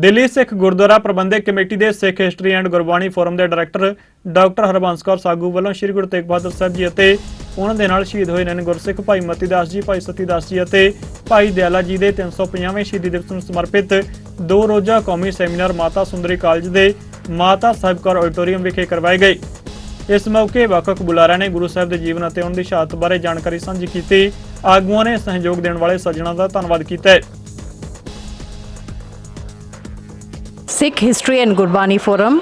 Delhi Sikh Gurdwara Prabandhak committee ਦੇ Sikh history and Gurbani forum ਦੇ director doctor Harbans Kaur ਸਾਗੂ ਵੱਲੋਂ ਸ੍ਰੀ ਗੁਰੂ ਤੇਗ ਬਹਾਦਰ ਸਾਹਿਬ ਜੀ ਅਤੇ ਉਹਨਾਂ ਦੇ ਨਾਲ ਸ਼ਹੀਦ ਹੋਏ ਨੇ ਗੁਰਸਿੱਖ ਭਾਈ ਮਤੀ ਦਾਸ ਜੀ, ਭਾਈ ਸਤੀ ਦਾਸ ਜੀ ਅਤੇ ਭਾਈ ਦਿਆਲਾ ਜੀ ਦੇ 350ਵੇਂ ਸ਼ਹੀਦੀ ਦਿਵਸ ਨੂੰ ਸਮਰਪਿਤ ਦੋ ਰੋਜ਼ਾ ਕੌਮੀ ਸੈਮੀਨਾਰ ਮਾਤਾ ਸੁੰਦਰੀ ਕਾਲਜ ਦੇ ਮਾਤਾ ਸਾਹਿਬ ਕੌਰ ਆਡੀਟੋਰੀਅਮ ਵਿਖੇ ਕਰਵਾਏ ਗਏ। ਇਸ ਮੌਕੇ ਵੱਖ-ਵੱਖ ਬੁਲਾਰਿਆਂ ਨੇ ਗੁਰੂ ਸਾਹਿਬ ਦੇ ਜੀਵਨ ਅਤੇ ਉਹਨਾਂ ਦੀ ਸ਼ਹਾਦਤ ਬਾਰੇ ਜਾਣਕਾਰੀ ਸਾਂਝੀ ਕੀਤੀ। ਆਗੂਆਂ ਨੇ ਸਹਿਯੋਗ ਦੇਣ ਵਾਲੇ ਸੱਜਣਾਂ ਦਾ ਧੰਨਵਾਦ ਕੀਤਾ ਹੈ। Sikh history and Gurbani forum,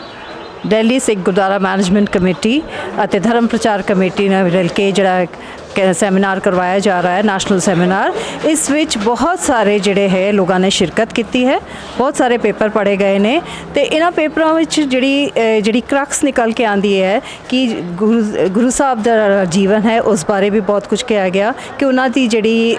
Delhi Sikh Gurdwara management committee ਅਤੇ ਧਰਮ ਪ੍ਰਚਾਰ ਕਮੇਟੀ ਨਾਲ ਰਲ ਕੇ ਜਿਹੜਾ ਕ- ਸੈਮੀਨਾਰ ਕਰਵਾਇਆ ਜਾ ਰਿਹਾ ਹੈ, ਨੈਸ਼ਨਲ ਸੈਮੀਨਾਰ। ਇਸ ਵਿੱਚ ਬਹੁਤ ਸਾਰੇ ਜਿਹੜੇ ਹੈ, ਲੋਕਾਂ ਨੇ ਸ਼ਿਰਕਤ ਕੀਤੀ ਹੈ। ਬਹੁਤ ਸਾਰੇ ਪੇਪਰ ਪੜ੍ਹੇ ਗਏ ਨੇ ਤੇ ਇਹਨਾਂ ਪੇਪਰਾਂ ਵਿੱਚ ਜਿਹੜੀ ਜਿਹੜੀ ਕਰਕਸ ਨਿਕਲ ਕੇ ਆਂਦੀ ਹੈ ਕਿ ਗੁਰੂ ਗੁਰੂ ਸਾਹਿਬ ਦਾ ਜੀਵਨ ਹੈ, ਉਸ ਬਾਰੇ ਵੀ ਬਹੁਤ ਕੁਝ ਕਿਹਾ ਗਿਆ ਕਿ ਉਹਨਾਂ ਦੀ ਜਿਹੜੀ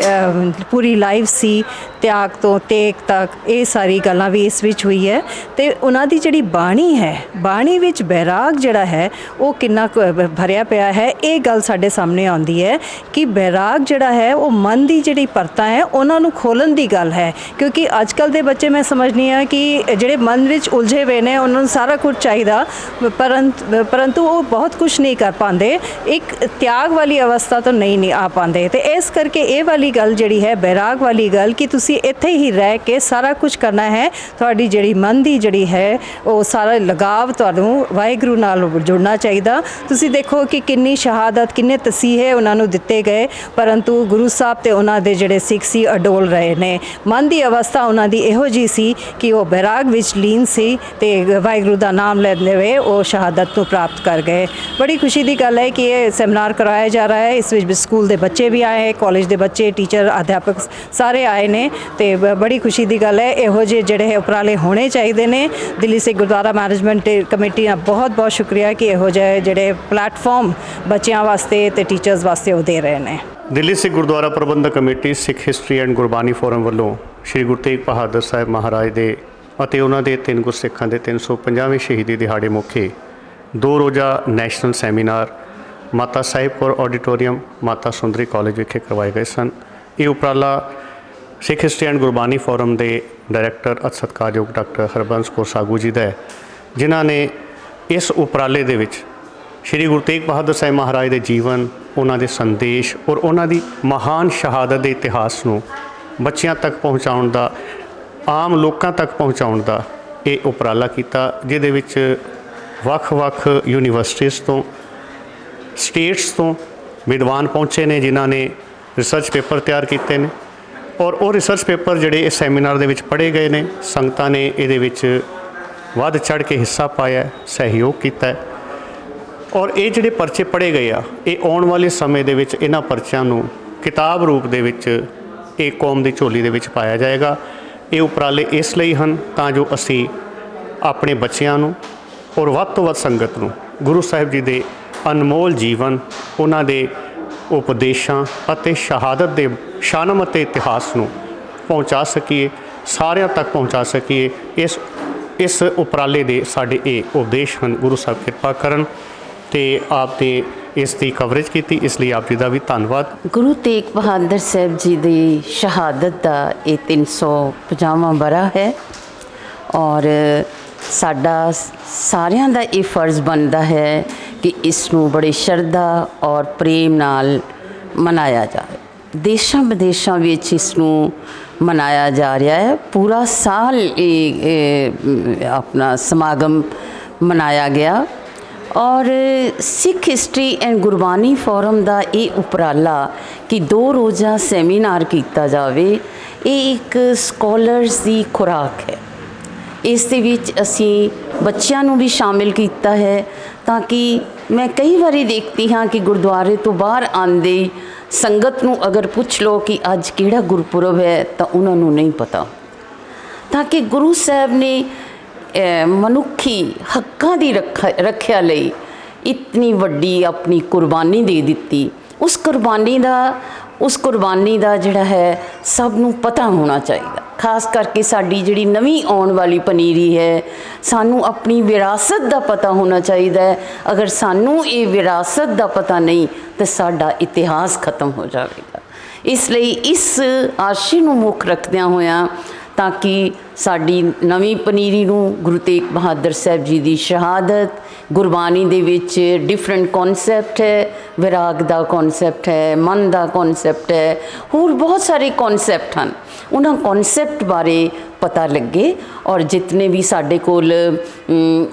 ਪੂਰੀ ਲਾਈਫ ਸੀ ਤਿਆਗ ਤੋਂ ਤੇਗ ਤੱਕ ਇਹ ਸਾਰੀ ਗੱਲਾਂ ਵੀ ਇਸ ਵਿੱਚ ਹੋਈ ਹੈ। ਤੇ ਉਹਨਾਂ ਦੀ ਜਿਹੜੀ ਬਾਣੀ ਹੈ, ਬਾਣੀ ਵਿੱਚ ਬੈਰਾਗ ਜਿਹੜਾ ਹੈ, ਉਹ ਕਿੰਨਾ ਕੁ ਭਰਿਆ ਪਿਆ ਹੈ, ਇਹ ਗੱਲ ਸਾਡੇ ਸਾਹਮਣੇ ਆਉਂਦੀ ਹੈ ਕਿ ਬੈਰਾਗ ਜਿਹੜਾ ਹੈ, ਉਹ ਮਨ ਦੀ ਜਿਹੜੀ ਪਰਤਾਂ ਹੈ, ਉਹਨਾਂ ਨੂੰ ਖੋਲਣ ਦੀ ਗੱਲ ਹੈ। ਕਿਉਂਕਿ ਅੱਜ ਕੱਲ ਦੇ ਬੱਚੇ ਮੈਂ ਸਮਝਨੀ ਆ ਕਿ ਜਿਹੜੇ ਮਨ ਵਿੱਚ ਉਲਝੇ ਹੋਏ ਨੇ, ਉਹਨਾਂ ਨੂੰ ਸਾਰਾ ਕੁਝ ਚਾਹੀਦਾ। ਪਰੰਤ ਪਰੰਤੂ ਉਹ ਬਹੁਤ ਕੁਝ ਨਹੀਂ ਕਰ ਪਾਉਂਦੇ। ਇੱਕ ਤਿਆਗ ਵਾਲੀ ਅਵਸਥਾ ਤੋਂ ਨਹੀਂ ਨਹੀਂ ਆ ਪਾਉਂਦੇ। ਤੇ ਇਸ ਕਰਕੇ ਇਹ ਵਾਲੀ ਗੱਲ ਜਿਹੜੀ ਹੈ, ਬੈਰਾਗ ਵਾਲੀ ਗੱਲ ਕਿ ਤੁਸੀਂ ਇੱਥੇ ਹੀ ਰਹਿ ਕੇ ਸਾਰਾ ਕੁਝ ਕਰਨਾ ਹੈ। ਤੁਹਾਡੀ ਜਿਹੜੀ ਮਨ ਦੀ ਜਿਹੜੀ ਹੈ, ਉਹ ਸਾਰਾ ਲਗਾਵ ਤੁਹਾਨੂੰ ਵਾਹਿਗੁਰੂ ਨਾਲ ਜੁੜਨਾ ਚਾਹੀਦਾ। ਤੁਸੀਂ ਦੇਖੋ ਕਿ ਕਿੰਨੀ ਸ਼ਹਾਦਤ, ਕਿੰਨੇ ਤਸੀਹੇ ਉਹਨਾਂ ਨੂੰ ਦਿੱਤੇ ਗਏ, ਪਰੰਤੂ ਗੁਰੂ ਸਾਹਿਬ ਤੇ ਉਹਨਾਂ ਦੇ ਜਿਹੜੇ ਸਿੱਖ ਸੀ, ਅਡੋਲ ਰਹੇ ਨੇ। ਮਨ ਦੀ ਅਵਸਥਾ ਉਹਨਾਂ ਦੀ ਇਹੋ ਜੀ ਸੀ ਕਿ ਉਹ ਬੈਰਾਗ ਵਿੱਚ ਲੀਨ ਸੀ ਤੇ ਵਾਹਿਗੁਰੂ ਦਾ ਨਾਮ ਲੈਂਦੇ ਹੋਏ ਉਹ ਸ਼ਹਾਦਤ ਨੂੰ ਪ੍ਰਾਪਤ ਕਰ ਗਏ। ਬੜੀ ਖੁਸ਼ੀ ਦੀ ਗੱਲ ਹੈ ਕਿ ਇਹ ਸੈਮੀਨਾਰ ਕਰਵਾਇਆ ਜਾ ਰਿਹਾ ਹੈ। ਇਸ ਵਿੱਚ ਸਕੂਲ ਦੇ ਬੱਚੇ ਵੀ ਆਏ ਕਾਲਜ ਦੇ ਬੱਚੇ, ਟੀਚਰ, ਅਧਿਆਪਕ ਸਾਰੇ ਆਏ ਨੇ। ਤੇ ਬੜੀ ਖੁਸ਼ੀ ਦੀ ਗੱਲ ਹੈ। ਇਹੋ ਜਿਹੇ ਜਿਹੜੇ ਉਪਰਾਲੇ ਹੋਣੇ ਚਾਹੀਦੇ ਨੇ। ਦਿੱਲੀ ਸਿੱਖ ਗੁਰਦੁਆਰਾ ਮੈਨੇਜਮੈਂਟ ਕਮੇਟੀ ਦਾ ਬਹੁਤ ਬਹੁਤ ਸ਼ੁਕਰੀਆ ਕਿ ਇਹੋ ਜਿਹੇ ਜਿਹੜੇ ਪਲੇਟਫਾਰਮ ਬੱਚਿਆਂ ਵਾਸਤੇ ਤੇ ਟੀਚਰਸ ਵਾਸਤੇ ਉਹ ਦੇ ਰਹੇ ਨੇ। Delhi Sikh Gurdwara Prabandhak committee, Sikh history and Gurbani forum ਵੱਲੋਂ ਸ੍ਰੀ ਗੁਰੂ ਤੇਗ ਬਹਾਦਰ ਸਾਹਿਬ ਮਹਾਰਾਜ ਦੇ ਅਤੇ ਉਹਨਾਂ ਦੇ ਤਿੰਨ ਗੁਰਸਿੱਖਾਂ ਦੇ 350ਵੇਂ ਸ਼ਹੀਦੀ ਦਿਹਾੜੇ ਮੌਕੇ ਦੋ ਰੋਜ਼ਾ national seminar Mata Sahib Kaur auditorium, Mata Sundari college ਵਿਖੇ ਕਰਵਾਏ ਗਏ ਸਨ। ਇਹ ਉਪਰਾਲਾ Sikh history and Gurbani forum ਦੇ ਡਾਇਰੈਕਟਰ ਅਤ ਸਤਿਕਾਰਯੋਗ ਡਾਕਟਰ ਹਰਬੰਸ ਕੌਰ ਸਾਗੂ ਜੀ ਦਾ ਜਿਨ੍ਹਾਂ ਨੇ ਇਸ ਉਪਰਾਲੇ ਦੇ ਵਿੱਚ ਸ਼੍ਰੀ ਗੁਰੂ ਤੇਗ ਬਹਾਦਰ ਸਾਹਿਬ ਮਹਾਰਾਜ ਦੇ ਜੀਵਨ, ਉਹਨਾਂ ਦੇ ਸੰਦੇਸ਼ ਔਰ ਉਹਨਾਂ ਦੀ ਮਹਾਨ ਸ਼ਹਾਦਤ ਦੇ ਇਤਿਹਾਸ ਨੂੰ ਬੱਚਿਆਂ ਤੱਕ ਪਹੁੰਚਾਉਣ ਦਾ, ਆਮ ਲੋਕਾਂ ਤੱਕ ਪਹੁੰਚਾਉਣ ਦਾ ਇਹ ਉਪਰਾਲਾ ਕੀਤਾ, ਜਿਹਦੇ ਵਿੱਚ ਵੱਖ-ਵੱਖ ਯੂਨੀਵਰਸਿਟੀਆਂ ਤੋਂ, ਸਟੇਟਸ ਤੋਂ ਵਿਦਵਾਨ ਪਹੁੰਚੇ ਨੇ, ਜਿਨ੍ਹਾਂ ਨੇ ਰਿਸਰਚ ਪੇਪਰ ਤਿਆਰ ਕੀਤੇ ਨੇ। ਔਰ ਉਹ ਰਿਸਰਚ ਪੇਪਰ ਜਿਹੜੇ ਇਸ ਸੈਮੀਨਾਰ ਦੇ ਵਿੱਚ ਪੜ੍ਹੇ ਗਏ ਨੇ, ਸੰਗਤਾਂ ਨੇ ਇਹਦੇ ਵਿੱਚ ਵੱਧ ਚੜ੍ਹ ਕੇ ਹਿੱਸਾ ਪਾਇਆ, ਸਹਿਯੋਗ ਕੀਤਾ ਔਰ ਇਹ ਜਿਹੜੇ ਪਰਚੇ ਪੜ੍ਹੇ ਗਏ ਆ, ਇਹ ਆਉਣ ਵਾਲੇ ਸਮੇਂ ਦੇ ਵਿੱਚ ਇਹਨਾਂ ਪਰਚਿਆਂ ਨੂੰ ਕਿਤਾਬ ਰੂਪ ਦੇ ਵਿੱਚ ਇਹ ਕੌਮ ਦੀ ਝੋਲੀ ਦੇ ਵਿੱਚ ਪਾਇਆ ਜਾਏਗਾ। ਇਹ ਉਪਰਾਲੇ ਇਸ ਲਈ ਹਨ ਤਾਂ ਜੋ ਅਸੀਂ ਆਪਣੇ ਬੱਚਿਆਂ ਨੂੰ ਔਰ ਵੱਧ ਤੋਂ ਵੱਧ ਸੰਗਤ ਨੂੰ ਗੁਰੂ ਸਾਹਿਬ ਜੀ ਦੇ ਅਨਮੋਲ ਜੀਵਨ, ਉਹਨਾਂ ਦੇ ਉਪਦੇਸ਼ਾਂ ਅਤੇ ਸ਼ਹਾਦਤ ਦੇ ਸ਼ਾਨਮ ਅਤੇ ਇਤਿਹਾਸ ਨੂੰ ਪਹੁੰਚਾ ਸਕੀਏ, ਸਾਰਿਆਂ ਤੱਕ ਪਹੁੰਚਾ ਸਕੀਏ। ਇਸ ਇਸ ਉਪਰਾਲੇ ਦੇ ਸਾਡੇ ਇਹ ਉਪਦੇਸ਼ ਹਨ, ਗੁਰੂ ਸਾਹਿਬ ਕਿਰਪਾ ਕਰਨ ਤੇ ਆਪ ਨੇ ਇਸ ਦੀ ਕਵਰੇਜ ਕੀਤੀ, ਇਸ ਲਈ ਆਪ ਜੀ ਦਾ ਵੀ ਧੰਨਵਾਦ। ਗੁਰੂ ਤੇਗ ਬਹਾਦਰ ਸਾਹਿਬ ਜੀ ਦੀ ਸ਼ਹਾਦਤ ਦਾ ਇਹ 350ਵਾਂ ਬਰਾ ਹੈ ਔਰ ਸਾਡਾ ਸਾਰਿਆਂ ਦਾ ਇਹ ਫਰਜ਼ ਬਣਦਾ ਹੈ ਕਿ ਇਸ ਨੂੰ ਬੜੇ ਸ਼ਰਧਾ ਔਰ ਪ੍ਰੇਮ ਨਾਲ ਮਨਾਇਆ ਜਾਵੇ ਦੇਸ਼ਾਂ ਵਿਦੇਸ਼ਾਂ ਵਿੱਚ ਇਸ ਨੂੰ ਮਨਾਇਆ ਜਾ ਰਿਹਾ ਹੈ। ਪੂਰਾ ਸਾਲ ਇਹ, ਆਪਣਾ ਸਮਾਗਮ ਮਨਾਇਆ ਗਿਆ ਔਰ Sikh history and Gurbani forum ਦਾ ਇਹ ਉਪਰਾਲਾ ਕਿ ਦੋ ਰੋਜ਼ਾ ਸੈਮੀਨਾਰ ਕੀਤਾ ਜਾਵੇ, ਇਹ ਇੱਕ ਸਕਾਲਰਸ ਦੀ ਖੁਰਾਕ ਹੈ। ਇਸ ਦੇ ਵਿੱਚ ਅਸੀਂ ਬੱਚਿਆਂ ਨੂੰ ਵੀ ਸ਼ਾਮਿਲ ਕੀਤਾ ਹੈ ਤਾਂ ਕਿ ਮੈਂ ਕਈ ਵਾਰੀ ਦੇਖਦੀ ਹਾਂ ਕਿ ਗੁਰਦੁਆਰੇ ਤੋਂ ਬਾਹਰ ਆਂਦੇ ਸੰਗਤ ਨੂੰ ਅਗਰ ਪੁੱਛ ਲਓ ਕਿ ਅੱਜ ਕਿਹੜਾ ਗੁਰਪੁਰਬ ਹੈ ਤਾਂ ਉਹਨਾਂ ਨੂੰ ਨਹੀਂ ਪਤਾ। ਤਾਂ ਕਿ ਗੁਰੂ ਸਾਹਿਬ ਨੇ ਮਨੁੱਖੀ ਹੱਕਾਂ ਦੀ ਰੱਖਿਆ ਰੱਖਿਆ ਲਈ ਇਤਨੀ ਵੱਡੀ ਆਪਣੀ ਕੁਰਬਾਨੀ ਦੇ ਦਿੱਤੀ। ਉਸ ਕੁਰਬਾਨੀ ਦਾ, ਉਸ ਕੁਰਬਾਨੀ ਦਾ ਜਿਹੜਾ ਹੈ ਸਭ ਨੂੰ ਪਤਾ ਹੋਣਾ ਚਾਹੀਦਾ। ਖਾਸ ਕਰਕੇ ਸਾਡੀ ਜਿਹੜੀ ਨਵੀਂ ਆਉਣ ਵਾਲੀ ਪਨੀਰੀ ਹੈ, ਸਾਨੂੰ ਆਪਣੀ ਵਿਰਾਸਤ ਦਾ ਪਤਾ ਹੋਣਾ ਚਾਹੀਦਾ ਹੈ। ਅਗਰ ਸਾਨੂੰ ਇਹ ਵਿਰਾਸਤ ਦਾ ਪਤਾ ਨਹੀਂ, ਤਾਂ ਸਾਡਾ ਇਤਿਹਾਸ ਖਤਮ ਹੋ ਜਾਵੇਗਾ। ਇਸ ਲਈ ਇਸ ਆਸ਼ੀ ਨੂੰ ਮੁੱਖ ਰੱਖਦਿਆਂ ਹੋਇਆਂ ਤਾਂ ਕਿ ਸਾਡੀ ਨਵੀਂ ਪਨੀਰੀ ਨੂੰ ਗੁਰੂ ਤੇਗ ਬਹਾਦਰ ਸਾਹਿਬ ਜੀ ਦੀ ਸ਼ਹਾਦਤ, ਗੁਰਬਾਣੀ ਦੇ ਵਿੱਚ ਡਿਫਰੈਂਟ ਕਨਸੈਪਟ ਹੈ, ਵਿਰਾਗ ਦਾ ਕਨਸੈਪਟ ਹੈ, ਮਨ ਦਾ ਕਨਸੈਪਟ ਹੈ, ਹੋਰ ਬਹੁਤ ਸਾਰੇ ਕਨਸੈਪਟ ਹਨ। ਉਹਨਾਂ ਕਨਸੈਪਟ ਬਾਰੇ ਪਤਾ ਲੱਗੇ ਔਰ ਜਿਤਨੇ ਵੀ ਸਾਡੇ ਕੋਲ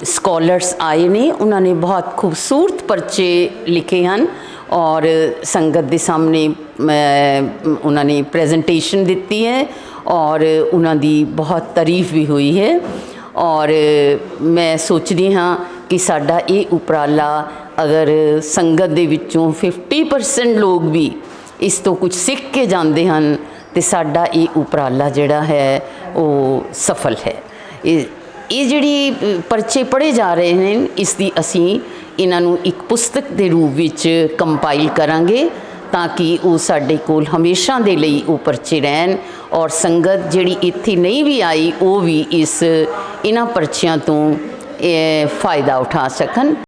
ਸਕਾਲਰਸ ਆਏ ਨੇ, ਉਹਨਾਂ ਨੇ ਬਹੁਤ ਖੂਬਸੂਰਤ ਪਰਚੇ ਲਿਖੇ ਹਨ ਔਰ ਸੰਗਤ ਦੇ ਸਾਹਮਣੇ ਉਹਨਾਂ ਨੇ ਪ੍ਰੈਜੈਂਟੇਸ਼ਨ ਦਿੱਤੀ ਹੈ ਔਰ ਉਹਨਾਂ ਦੀ ਬਹੁਤ ਤਾਰੀਫ ਵੀ ਹੋਈ ਹੈ। ਔਰ ਮੈਂ ਸੋਚਦੀ ਹਾਂ ਕਿ ਸਾਡਾ ਇਹ ਉਪਰਾਲਾ ਅਗਰ ਸੰਗਤ ਦੇ ਵਿੱਚੋਂ 50% ਲੋਕ ਵੀ ਇਸ ਤੋਂ ਕੁਝ ਸਿੱਖ ਕੇ ਜਾਂਦੇ ਹਨ, ਤੇ ਸਾਡਾ ਇਹ ਉਪਰਾਲਾ ਜਿਹੜਾ ਹੈ, ਉਹ ਸਫਲ ਹੈ। ਇਹ ਇਹ ਜਿਹੜੀ ਪਰਚੇ ਪੜ੍ਹੇ ਜਾ ਰਹੇ ਨੇ ਇਸ ਦੀ ਅਸੀਂ ਇਹਨਾਂ ਨੂੰ ਇੱਕ ਪੁਸਤਕ ਦੇ ਰੂਪ ਵਿੱਚ ਕੰਪਾਈਲ ਕਰਾਂਗੇ। ਤਾਂ ਕਿ ਉਹ ਸਾਡੇ ਕੋਲ ਹਮੇਸ਼ਾ ਦੇ ਲਈ ਉਹ ਪਰਚੇ ਰਹਿਣ ਔਰ ਸੰਗਤ ਜਿਹੜੀ ਇੱਥੇ ਨਹੀਂ ਵੀ ਆਈ, ਉਹ ਵੀ ਇਸ ਇਹਨਾਂ ਪਰਚਿਆਂ ਤੋਂ ਫਾਇਦਾ ਉਠਾ ਸਕਣ।